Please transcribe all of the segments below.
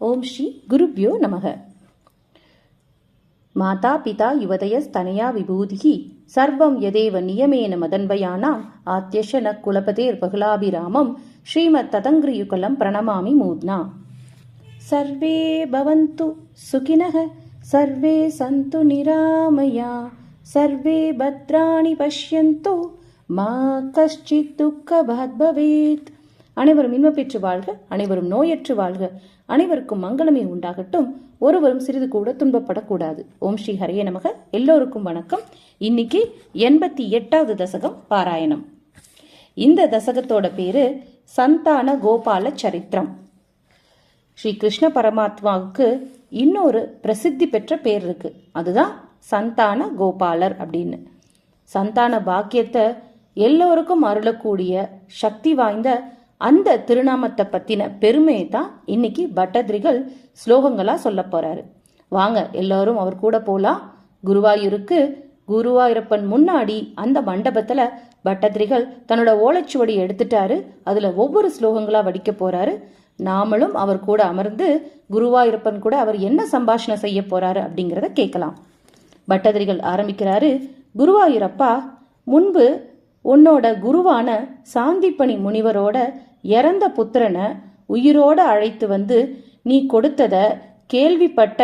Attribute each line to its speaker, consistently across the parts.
Speaker 1: ॐ श्री गुरुभ्यो नमः माता पिता युवतयस्तनया विभूधिः सर्वं यदेव नियमेन मदन्वयानाम् आत्यश न कुलपतेर्बहुलाभिरामं श्रीमत्तदङ्ग्रियुकलं प्रणमामि मुद्ना सर्वे भवन्तु सुखिनः सर्वे सन्तु निरामया सर्वे भद्राणि पश्यन्तु मा कश्चित् दुःखभद्भवेत् அனைவரும் இன்பப்பெற்று வாழ்க அனைவரும் நோயற்று வாழ்க. அனைவருக்கும் மங்களமே உண்டாகட்டும். ஒருவரும் சிறிது கூட துன்பப்படக்கூடாது. ஓம் ஸ்ரீ ஹரிய நமக. எல்லோருக்கும் வணக்கம். இன்னைக்கு எண்பத்தி எட்டாவது தசகம் பாராயணம். இந்த தசகத்தோட பேரு சந்தான கோபால சரித்திரம். ஸ்ரீ கிருஷ்ண பரமாத்மாவுக்கு இன்னொரு பிரசித்தி பெற்ற பேர் இருக்கு. அதுதான் சந்தான கோபாலர் அப்படின்னு. சந்தான பாக்கியத்தை எல்லோருக்கும் அருளக்கூடிய சக்தி வாய்ந்த அந்த திருநாமத்தை பத்தின பெருமையை தான் இன்னைக்கு பட்டதிரிகள் ஸ்லோகங்களா சொல்ல போறாரு. வாங்க எல்லாரும் அவர் கூட போலாம். குருவாயூருக்கு குருவாயூரப்பன் முன்னாடி அந்த மண்டபத்துல பட்டதிரிகள் தன்னோட ஓலைச்சுவடி எடுத்துட்டாரு. அதுல ஒவ்வொரு ஸ்லோகங்களா வடிக்க போறாரு. நாமளும் அவர் கூட அமர்ந்து குருவாயூரப்பன் கூட அவர் என்ன சம்பாஷணை செய்ய போறாரு அப்படிங்கிறத கேட்கலாம். பட்டதிரிகள் ஆரம்பிக்கிறாரு குருவாயூரப்பா முன்பு உன்னோட குருவான சாந்திப்பணி முனிவரோட இறந்த புத்திரனை உயிரோட அழைத்து வந்து நீ கொடுத்தத கேள்விப்பட்ட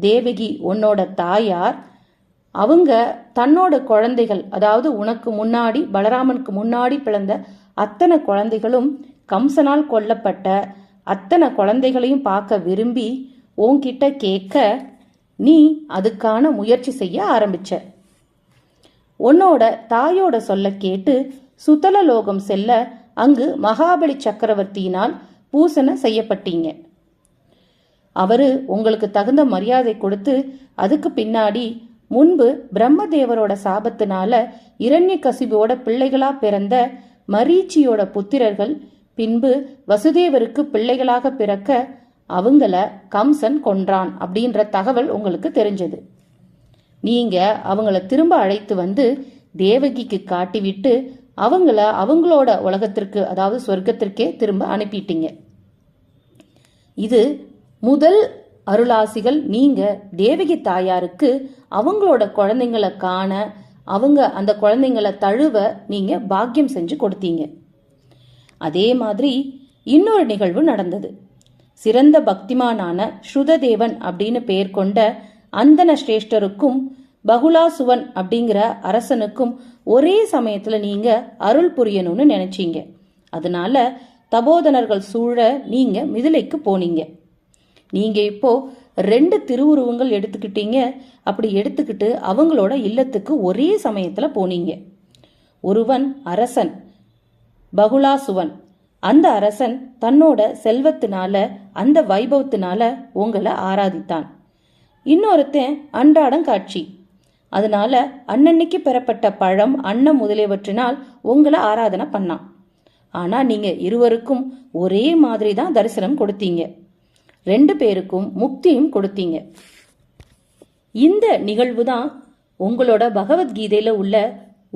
Speaker 1: தேவகி உன்னோட தாயார். அவங்க தன்னோட குழந்தைகள் அதாவது உனக்கு முன்னாடி பலராமனுக்கு முன்னாடி பிறந்த அத்தனை குழந்தைகளும் கம்சனால் கொல்லப்பட்ட அத்தனை குழந்தைகளையும் பார்க்க விரும்பி உன்கிட்ட கேட்க நீ அதுக்கான முயற்சி செய்ய ஆரம்பிச்ச. உன்னோட தாயோட சொல்ல கேட்டு சுதலலோகம் செல்ல அங்கு மகாபலி சக்கரவர்த்தியினால் பூசண செய்யப்பட்டீங்க. அவரு உங்களுக்கு தகுந்த மரியாதை கொடுத்து அதுக்கு பின்னாடி முன்பு பிரம்மதேவரோட சாபத்தினால இரண்ய கசிபோட பிள்ளைகளா பிறந்த மரீச்சியோட புத்திரர்கள் பின்பு வசுதேவருக்கு பிள்ளைகளாக பிறக்க அவங்கள கம்சன் கொன்றான் அப்படின்ற தகவல் உங்களுக்கு தெரிஞ்சது. நீங்க அவங்கள திரும்ப அழைத்து வந்து தேவகிக்கு காட்டிவிட்டு அவங்கள அவங்களோட உலகத்திற்கு அதாவது சொர்க்கத்திற்கே திரும்ப அனுப்பிட்டீங்க. இது முதல் அருளாசிகள் நீங்க தேவகி தாயாருக்கு அவங்களோட குழந்தைங்களை காண அவங்க அந்த குழந்தைங்களை தழுவ நீங்க பாக்கியம் செஞ்சு கொடுத்தீங்க. அதே மாதிரி இன்னொரு நிகழ்வு நடந்தது. சிறந்த பக்திமானான ஸ்ருததேவன் அப்படின்னு பெயர் கொண்ட அந்தன சிரேஷ்டருக்கும் பகுலாசுவன் அப்படிங்கிற அரசனுக்கும் ஒரே சமயத்துல நீங்க அருள் புரியணும்னு நினைச்சீங்க. அதனால தபோதனர்கள் சூழ நீங்க மிதிலைக்கு போனீங்க. நீங்க இப்போ ரெண்டு திருவுருவங்கள் எடுத்துக்கிட்டீங்க. அப்படி எடுத்துக்கிட்டு அவங்களோட இல்லத்துக்கு ஒரே சமயத்துல போனீங்க. ஒருவன் அரசன் பகுலாசுவன் அந்த அரசன் தன்னோட செல்வத்தினால அந்த வைபவத்தினால உங்களை ஆராதித்தான். இன்னொருத்தன் அன்றாடம் காட்சி. அதனால அன்னன்னைக்கு பெறப்பட்ட பழம் அன்னம் முதலியவற்றினால் உங்களை ஆராதனை பண்ணான். ஆனா நீங்க இருவருக்கும் ஒரே மாதிரி தான் தரிசனம் கொடுத்தீங்க. ரெண்டு பேருக்கும் முக்தியும் கொடுத்தீங்க. இந்த நிகழ்வு தான் உங்களோட பகவத்கீதையில உள்ள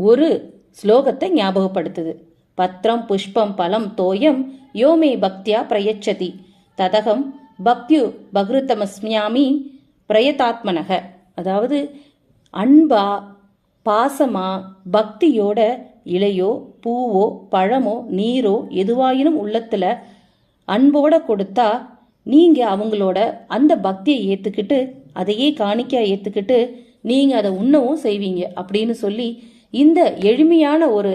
Speaker 1: ஒரு ஸ்லோகத்தை ஞாபகப்படுத்துது. பத்ரம் புஷ்பம் பலம் தோயம் யோமே பக்தியா பிரயச்சதி. ததகம் பக்தியு பகிருத்தமஸ்மியாமி பிரயதாத்மனக. அதாவது அன்பா பாசமா பக்தியோட இலையோ பூவோ பழமோ நீரோ எதுவாயினும் உள்ளத்துல அன்போட கொடுத்தா நீங்க அவங்களோட அந்த பக்தியை ஏத்துக்கிட்டு அதையே காணிக்கையா ஏத்துக்கிட்டு நீங்க அதை உண்ணவும் செய்வீங்க அப்படின்னு சொல்லி இந்த எளிமையான ஒரு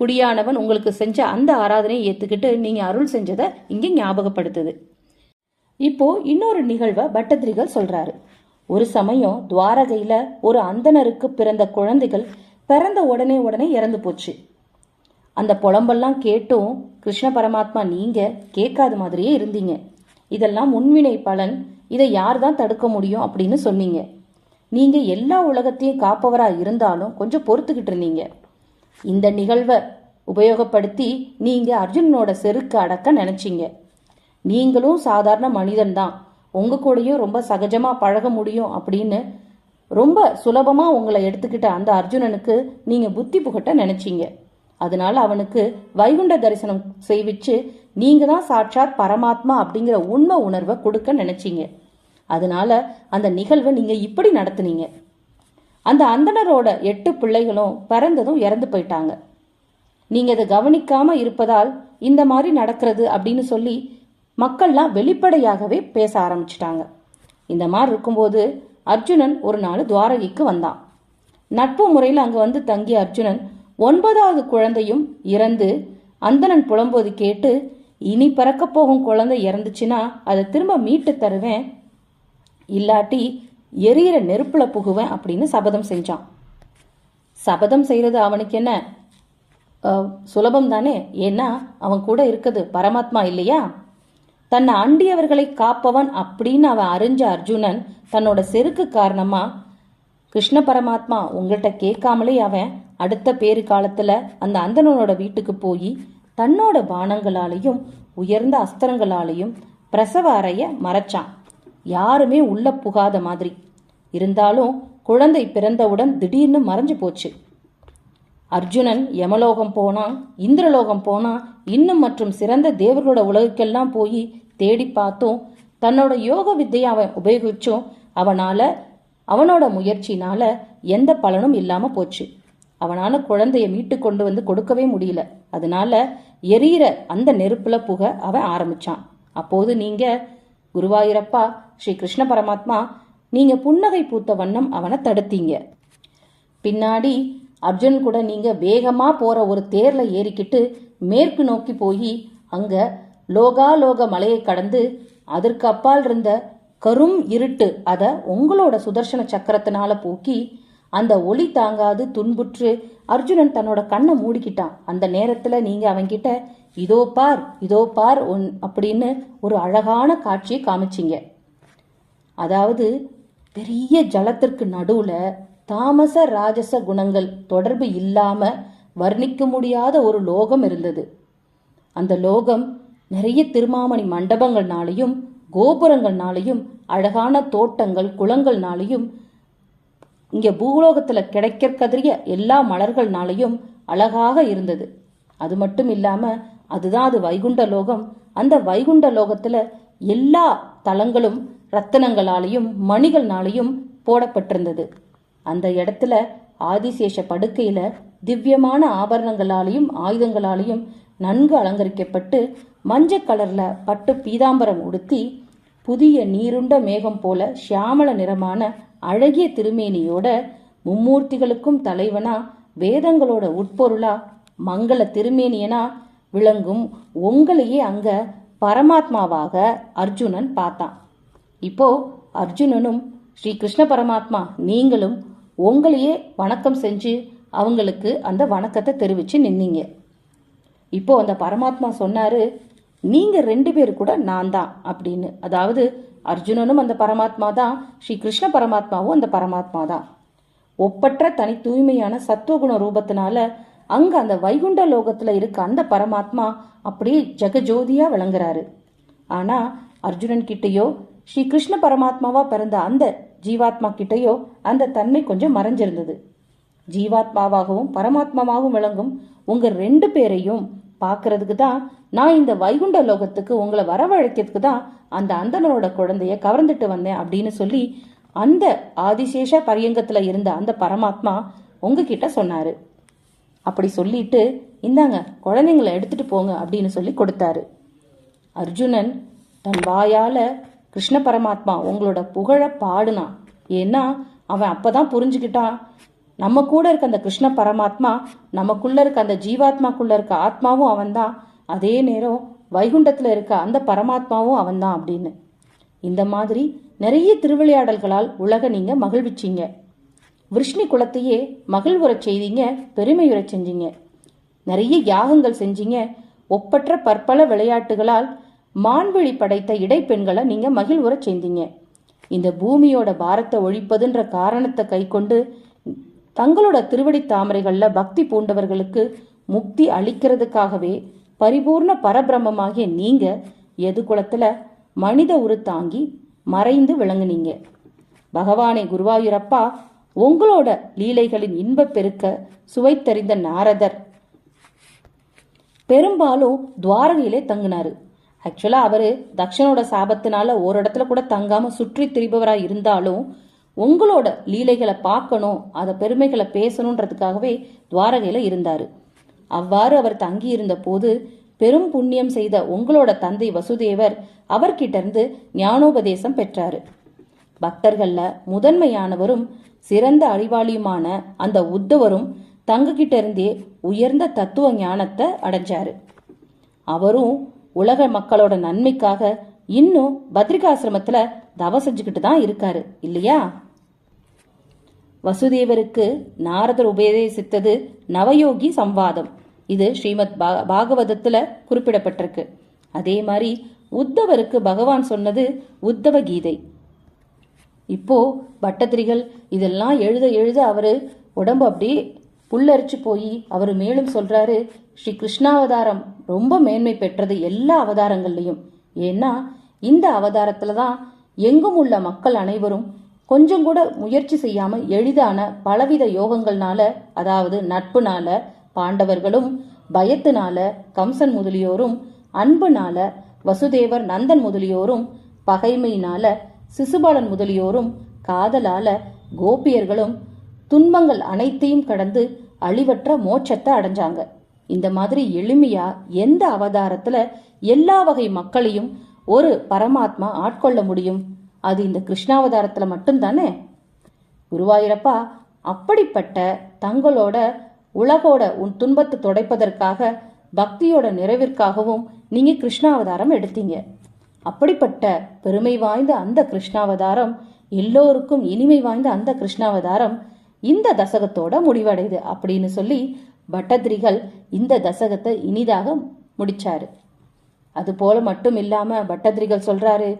Speaker 1: குடியானவன் உங்களுக்கு செஞ்ச அந்த ஆராதனையை ஏத்துக்கிட்டு நீங்க அருள் செஞ்சதை இங்க ஞாபகப்படுத்துது. இப்போ இன்னொரு நிகழ்வை பட்டதிரிகள் சொல்றாரு. ஒரு சமயம் துவாரகையில ஒரு அந்தணருக்கு பிறந்த குழந்தைகள் பிறந்த உடனே உடனே இறந்து போச்சு. அந்த புலம்பெல்லாம் கேட்டும் கிருஷ்ண பரமாத்மா நீங்க கேட்காத மாதிரியே இருந்தீங்க. இதெல்லாம் முன்வினை பலன். இதை யார் தான் தடுக்க முடியும்? அப்படின்னு சொன்னீங்க. நீங்க எல்லா உலகத்தையும் காப்பவரா இருந்தாலும் கொஞ்சம் பொறுத்துக்கிட்டு இருந்தீங்க. இந்த நிகழ்வை உபயோகப்படுத்தி நீங்க அர்ஜுனனோட செருக்கு அடக்க நினைச்சீங்க. நீங்களும் சாதாரண மனிதன் தான் உங்க கூடயும் ரொம்ப சகஜமா பழக முடியும் அப்படின்னு ரொம்ப சுலபமா உங்களை எடுத்துக்கிட்ட அந்த அர்ஜுனனுக்கு நீங்க புத்தி புகட்ட நினைச்சீங்க. அதனால அவனுக்கு வைகுண்ட தரிசனம் செய்விச்சு நீங்க தான் சாட்சாத் பரமாத்மா அப்படிங்கிற உண்மை உணர்வை கொடுக்க நினைச்சீங்க. அதனால அந்த நிகழ்வை நீங்க இப்படி நடத்துனீங்க. அந்த அந்தணரோட எட்டு பிள்ளைகளும் பிறந்ததும் இறந்து போயிட்டாங்க. நீங்க இதை கவனிக்காம இருப்பதால் இந்த மாதிரி நடக்கிறது அப்படின்னு சொல்லி மக்கள்லாம் வெளிப்படையாகவே பேச ஆரம்பிச்சிட்டாங்க. இந்த மாதிரி இருக்கும்போது அர்ஜுனன் ஒரு நாள் துவாரகைக்கு வந்தான். நட்பு முறையில் அங்கே வந்து தங்கிய அர்ஜுனன் ஒன்பதாவது குழந்தையும் இறந்து அந்தணன் புலம்போது கேட்டு இனி பறக்க போகும் குழந்தை இறந்துச்சுன்னா அதை திரும்ப மீட்டு தருவேன். இல்லாட்டி எரியிற நெருப்புல புகுவேன் அப்படின்னு சபதம் செஞ்சான். சபதம் செய்யறது அவனுக்கு என்ன? சுலபம் தானே? ஏன்னா அவன் கூட இருக்குது பரமாத்மா இல்லையா? தன்னை அண்டியவர்களை காப்பவன் அப்படின்னு அவன் அறிஞ்ச அர்ஜுனன் தன்னோட செருக்கு காரணமா கிருஷ்ண பரமாத்மா உங்கள்கிட்ட கேட்காமலே அவன் அடுத்த பேரு காலத்துல அந்த அந்தணனோட வீட்டுக்கு போய் தன்னோட பானங்களாலையும் உயர்ந்த அஸ்திரங்களாலையும் பிரசவ அறைய மறைச்சான். யாருமே உள்ள புகாத மாதிரி. இருந்தாலும் குழந்தை பிறந்தவுடன் திடீர்னு மறைஞ்சு போச்சு. அர்ஜுனன் யமலோகம் போனான் இந்திரலோகம் போனான் இன்னும் மற்றும் சிறந்த தேவர்களோட உலகுக்கெல்லாம் போய் தேடி பார்த்தும். தன்னோட யோக வித்தையை அவன் உபயோகிச்சும். அவனால அவனோட முயற்சினால எந்த பலனும் இல்லாம போச்சு. அவனால குழந்தைய மீட்டு கொண்டு வந்து கொடுக்கவே முடியல. அதனால எரியிற அந்த நெருப்புல புக அவன் ஆரம்பிச்சான். அப்போது நீங்க குருவாயூரப்பா ஸ்ரீ கிருஷ்ண பரமாத்மா நீங்க புன்னகை பூத்த வண்ணம் அவனை தடுத்தீங்க. பின்னாடி அர்ஜுன் கூட நீங்க வேகமா போற ஒரு தேர்ல ஏறிக்கிட்டு மேற்கு நோக்கி போய் அங்க லோகாலோக மலையை கடந்து அதற்கு அப்பால் இருந்த கரும் இருட்டு அத உங்களோட சுதர்சன சக்கரத்தினால போக்கி அந்த ஒளி தாங்காது துன்புற்று அர்ஜுனன் தன்னோட கண்ணை மூடிக்கிட்டான். அந்த நேரத்துல நீங்க அவன்கிட்ட இதோ பார் இதோ பார் உன் அப்படின்னு ஒரு அழகான காட்சியை காமிச்சிங்க. அதாவது பெரிய ஜலத்திற்கு நடுவுல தாமச ராஜச குணங்கள் தொடர்பு இல்லாம வர்ணிக்க முடியாத ஒரு லோகம் இருந்தது. அந்த லோகம் நிறைய திருமாமணி மண்டபங்கள்னாலையும் கோபுரங்கள்னாலையும் அழகான தோட்டங்கள் குளங்கள்னாலையும் இங்க பூலோகத்துல கிடைக்கற்கதிரிய எல்லா மலர்கள்னாலையும் அழகாக இருந்தது. அது மட்டும் இல்லாம அதுதான் அது வைகுண்ட லோகம். அந்த வைகுண்ட லோகத்துல எல்லா தலங்களும் ரத்தனங்களாலையும் மணிகள்னாலையும் போடப்பட்டிருந்தது. அந்த இடத்துல ஆதிசேஷ படுக்கையில திவ்யமான ஆபரணங்களாலையும் ஆயுதங்களாலையும் நன்கு அலங்கரிக்கப்பட்டு மஞ்சள் கலர்ல பட்டு பீதாம்பரம் உடுத்தி புதிய நீருண்ட மேகம் போல சியாமல நிறமான அழகிய திருமேனியோட மும்மூர்த்திகளுக்கும் தலைவனா வேதங்களோட உட்பொருளா மங்கள திருமேனியனா விளங்கும் உங்களையே அங்க பரமாத்மாவாக அர்ஜுனன் பார்த்தான். இப்போ அர்ஜுனனும் ஸ்ரீ கிருஷ்ண பரமாத்மா நீங்களும் உங்களையே வணக்கம் செஞ்சு அவங்களுக்கு அந்த வணக்கத்தை தெரிவித்து நின்னீங்க. இப்போ அந்த பரமாத்மா சொன்னாரு நீங்கள் ரெண்டு பேர் கூட நான் தான் அப்படின்னு. அதாவது அர்ஜுனனும் அந்த பரமாத்மா தான் ஸ்ரீ கிருஷ்ண பரமாத்மாவும் அந்த பரமாத்மா தான். ஒப்பற்ற தனி தூய்மையான சத்துவகுண ரூபத்தினால அங்க அந்த வைகுண்ட லோகத்துல இருக்க அந்த பரமாத்மா அப்படியே ஜெகஜோதியா விளங்குறாரு. ஆனா அர்ஜுனன் கிட்டேயோ ஸ்ரீ கிருஷ்ண பரமாத்மாவா பிறந்த அந்த ஜீவாத்மா கிட்டயோ அந்த தன்மை கொஞ்சம் மறைஞ்சிருந்தது. ஜீவாத்மாவாகவும் பரமாத்மாவாகவும் விளங்கும் உங்க ரெண்டு பேரையும் பார்க்கறதுக்கு தான் நான் இந்த வைகுண்ட லோகத்துக்கு உங்களை வரவழைக்கிறதுக்கு தான் அந்த அந்தனரோட குழந்தைய கவர்ந்துட்டு வந்தேன் அப்படின்னு சொல்லி அந்த ஆதிசேஷ பரியங்கத்தில் இருந்த அந்த பரமாத்மா உங்ககிட்ட சொன்னாரு. அப்படி சொல்லிட்டு இந்தாங்க குழந்தைங்களை எடுத்துட்டு போங்க அப்படின்னு சொல்லி கொடுத்தாரு. அர்ஜுனன் தன் வாயால கிருஷ்ண பரமாத்மா உங்களோட புகழ பாடுனான் ஏன்னா அவன் அப்பதான் புரிஞ்சுக்கிட்டான். நம்ம கூட இருக்க அந்த கிருஷ்ண பரமாத்மா நமக்குள்ள இருக்க அந்த ஜீவாத்மாக்குள்ள இருக்க ஆத்மாவும் அவன்தான். அதே நேரம் வைகுண்டத்தில் இருக்க அந்த பரமாத்மாவும் அவன்தான் அப்படின்னு. இந்த மாதிரி நிறைய திருவிளையாடல்களால் உலக நீங்க மகிழ்விச்சீங்க. விஷ்ணு குலத்தையே மகிழ்வுறச் செய்தீங்க பெருமையுறச் செஞ்சீங்க. நிறைய யாகங்கள் செஞ்சீங்க. ஒப்பற்ற பற்பல விளையாட்டுகளால் மான்வழி படைத்த இடைப்பெண்களை நீங்க மகிழ்வுற செஞ்சீங்க இந்த பூமியோட பாரத்தை ஒழிப்பதுன்ற காரணத்தை கைக்கொண்டு தங்களோட திருவடி தாமரைகளில் பக்தி பூண்டவர்களுக்கு முக்தி அளிக்கிறதுக்காகவே பரிபூர்ண பரபிரமமாகிய நீங்க எது குலத்தில் மனித உரு தாங்கி மறைந்து விளங்குனீங்க. பகவானே குருவாயூரப்பா உங்களோட லீலைகளின் இன்பப் பெருக்க சுவைத்தறிந்த நாரதர். பெரும்பாலும் துவாரகையிலே தங்கினாரு. ஆக்சுவலாக அவர் தக்ஷனோட சாபத்தினால ஒரு இடத்துல கூட தங்காம சுற்றி திரிபவராக இருந்தாலும் உங்களோட லீலைகளை பார்க்கணும் அதை பெருமைகளை பேசணுன்றதுக்காகவே துவாரகையில் இருந்தார். அவ்வாறு அவர் தங்கியிருந்த போது பெரும் புண்ணியம் செய்த உங்களோட தந்தை வசுதேவர் அவர்கிட்டருந்து ஞானோபதேசம் பெற்றாரு. பக்தர்களில் முதன்மையானவரும் சிறந்த அறிவாளியுமான அந்த உத்தவரும் தங்ககிட்ட இருந்தே உயர்ந்த தத்துவ ஞானத்தை அடைஞ்சாரு. அவரும் உலக மக்களோட நன்மைக்காக இன்னும் பத்ரிகாசிரமத்துல தவ செஞ்சுக்கிட்டு தான் இருக்காரு இல்லையா? வசுதேவருக்கு நாரதர் உபதேசித்தது நவயோகி சம்வாதம். இது ஸ்ரீமத் பாகவதத்துல குறிப்பிடப்பட்டிருக்கு. அதே மாதிரி உத்தவருக்கு பகவான் சொன்னது உத்தவ கீதை இப்போ பட்டத்திரிகள் இதெல்லாம் எழுத எழுத அவரு உடம்பு அப்படியே புல்லரிச்சு போய் அவர் மேலும் சொல்றாரு ஸ்ரீ கிருஷ்ணாவதாரம் ரொம்ப மேன்மை பெற்றது எல்லா அவதாரங்கள்லையும். ஏன்னா இந்த அவதாரத்துல தான் எங்கும் உள்ள மக்கள் அனைவரும் கொஞ்சம் கூட முயற்சி செய்யாம எளிதான பலவித யோகங்கள்னால அதாவது நட்புனால பாண்டவர்களும் பயத்தினால கம்சன் முதலியோரும் அன்புனால வசுதேவர் நந்தன் முதலியோரும் பகைமையினால சிசுபாலன் முதலியோரும் காதலால கோபியர்களும் துன்பங்கள் அனைத்தையும் கடந்து அழிவற்ற மோட்சத்தை அடைஞ்சாங்க. இந்த மாதிரி எளிமையா எந்த அவதாரத்துல எல்லா வகை மக்களையும் ஒரு பரமாத்மா ஆட்கொள்ள முடியும்? அது இந்த கிருஷ்ணாவதாரத்துல மட்டும்தானே? குருவாயிரப்பா அப்படிப்பட்ட தங்களோட உலகோட உன் துன்பத்தை துடைப்பதற்காக பக்தியோட நிறைவிற்காகவும் நீங்க கிருஷ்ணாவதாரம் எடுத்தீங்க. அப்படிப்பட்ட பெருமை வாய்ந்த அந்த கிருஷ்ணாவதாரம் எல்லோருக்கும் இனிமை வாய்ந்த அந்த கிருஷ்ணாவதாரம் இந்த தசகத்தோட முடிவடையுது அப்படின்னு சொல்லி பட்டதிரிகள் இந்த தசகத்தை இனிதாக முடிச்சாரு. அது போல மட்டும் இல்லாம பட்டதிரிகள் சொல்றாரு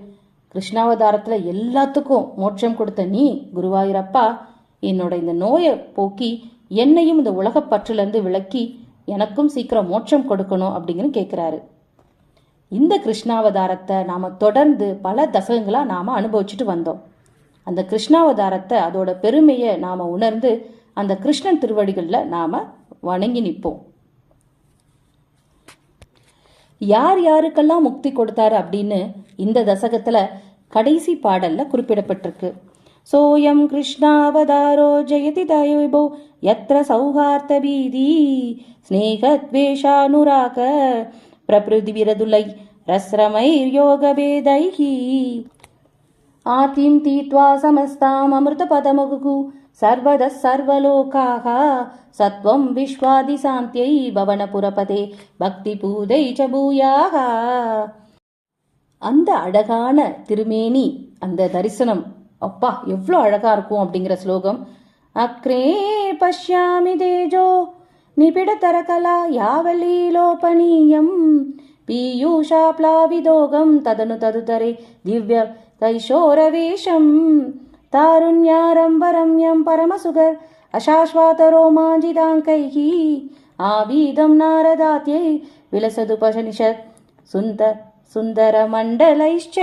Speaker 1: கிருஷ்ணாவதாரத்துல எல்லாத்துக்கும் மோட்சம் கொடுத்த நீ குருவாயூரப்பா என்னோட இந்த நோயை போக்கி என்னையும் இந்த உலகப் பற்றிலிருந்து விலக்கி எனக்கும் சீக்கிரம் மோட்சம் கொடுக்கணும் அப்படின்னு கேட்கிறாரு இந்த கிருஷ்ணாவதாரத்தை நாம தொடர்ந்து பல தசகங்களா நாம அனுபவிச்சுட்டு வந்தோம். அந்த கிருஷ்ணாவதாரத்தை அதோட பெருமையை நாம உணர்ந்து அந்த கிருஷ்ணன் திருவடிகளில் நாம வணங்கி நிற்போம். யார் யாருக்கெல்லாம் முக்தி கொடுத்தாரு அப்படின்னு இந்த தசகத்துல கடைசி பாடல்ல குறிப்பிடப்பட்டிருக்கு. சோயம் கிருஷ்ணாவதாரோ ஜெயதி தயவிபோ யத்ர சௌஹார்த்த பீதி ஸ்நேகத்வேஷானுராக பிரபிருதி விரதுலை ரஸ்ரமைர் யோகபேதைஹி ஆதிம் தீத்வா சமஸ்தாம் அமிர்தபதமுகு சர்வதः சர்வலோகாः சத்வம் விஸ்வாதி சாந்தியை பவனபுரபதே. பக்தி பூதை ச பூயாக. அந்த அழகான திருமேனி அந்த தரிசனம் அப்பா எவ்வளோ அழகா இருக்கும் அப்படிங்கிற ஸ்லோகம். அக்ரே பஷ்யாமி தேஜோ நிபிடதரகலா யாவலீலோபனீயம். பீயூஷா பிளாவிதோகம் ததனு ததுதரே. திவ்ய தைஷோரவேஷம் तारुण्यारम्भरम्यं परमसुगर् अशाश्वातरोमाञ्जिताङ्कैः आवीदं नारदात्यै विलसदुपनिषत् सुन्दर सुन्दरमण्डलैश्च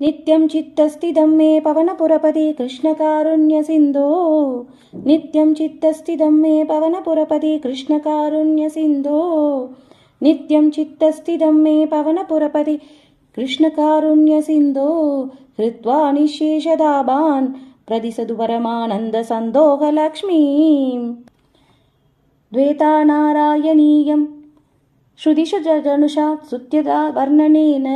Speaker 1: नित्यं चित्तस्थितं मे पवनपुरपदे कृष्णकारुण्यसिन्धो नित्यं चित्तस्थितं मे पवनपुरपदे कृष्णकारुण्यसिन्धो नित्यं चित्तस्थितं मे पवनपुरपदे कृष्णकारुण्यसिन्धो हृत्वा निःशेषदाभान् प्रदिशतु परमानन्दसन्दोहलक्ष्मी द्वेतानारायणीयं श्रुतिषु जनुषा सुत्यता वर्णनेन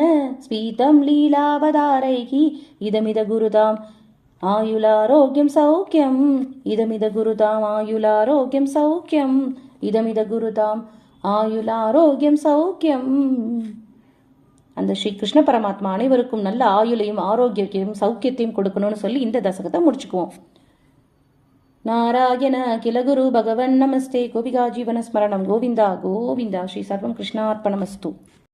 Speaker 1: स्वीतं लीलावतारैः। इदमिद गुरुताम् आयुलारोग्यं सौख्यम्। इदमिद गुरुताम् आयुलारोग्यं सौख्यम्। इदमिद गुरुताम् आयुलारोग्यं सौख्यम्। அந்த ஸ்ரீ கிருஷ்ண பரமாத்மா அனைவருக்கும் நல்ல ஆயுளையும் ஆரோக்கியத்தையும் சௌக்கியத்தையும் கொடுக்கணும்னு சொல்லி இந்த தசகத்தை முடிச்சுக்குவோம். நாராயண கிலகுரு பகவன் நமஸ்தே. கோபிகா ஜீவன ஸ்மரணம். கோவிந்தா கோவிந்தா. ஸ்ரீ சர்வம் கிருஷ்ணார்ப்பணமஸ்து